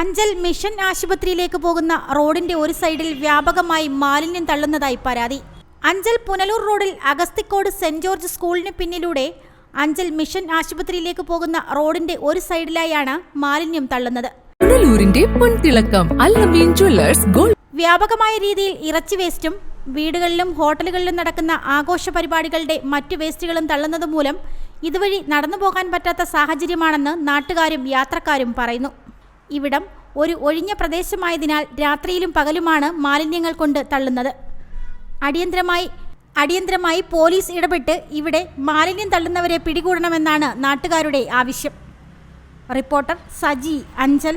Anchal mission ആശുപത്രിയിലേക്ക് പോകുന്ന റോഡിന്റെ ഒരു സൈഡിൽ വ്യാപകമായി മാലിന്യം തള്ളുന്നതായി പരാതി. അഞ്ചൽ പുനലൂർ റോഡിൽ അഗസ്തിക്കോട് സെന്റ് ജോർജ് സ്കൂളിന് പിന്നിലൂടെ അഞ്ചൽ മിഷൻ ആശുപത്രിയിലേക്ക് പോകുന്ന റോഡിന്റെ ഒരു സൈഡിലായാണ് മാലിന്യം തള്ളുന്നത്. പുനലൂരിന്റെ പൊൻതിളക്കം അല്ലമീൻ ജ്വല്ലേഴ്സ് ഗോൾഡ്. വ്യാപകമായ രീതിയിൽ ഇറച്ചി വേസ്റ്റും വീടുകളിലും ഹോട്ടലുകളിലും നടക്കുന്ന ആഘോഷ പരിപാടികളുടെ മറ്റു വേസ്റ്റുകളും തള്ളുന്നത് മൂലം ഇതുവഴി നടന്നു പോകാൻ പറ്റാത്ത സാഹചര്യമാണെന്ന് നാട്ടുകാരും യാത്രക്കാരും പറയുന്നു. ഇവിടം ഒരു ഒഴിഞ്ഞ പ്രദേശമായതിനാൽ രാത്രിയിലും പകലുമാണ് മാലിന്യങ്ങൾ കൊണ്ട് തള്ളുന്നത്. അടിയന്തരമായി അടിയന്തരമായി പോലീസ് ഇടപെട്ട് ഇവിടെ മാലിന്യം തള്ളുന്നവരെ പിടികൂടണമെന്നാണ് നാട്ടുകാരുടെ ആവശ്യം. റിപ്പോർട്ടർ സജി അഞ്ചൽ.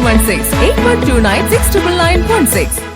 716 8129 69916.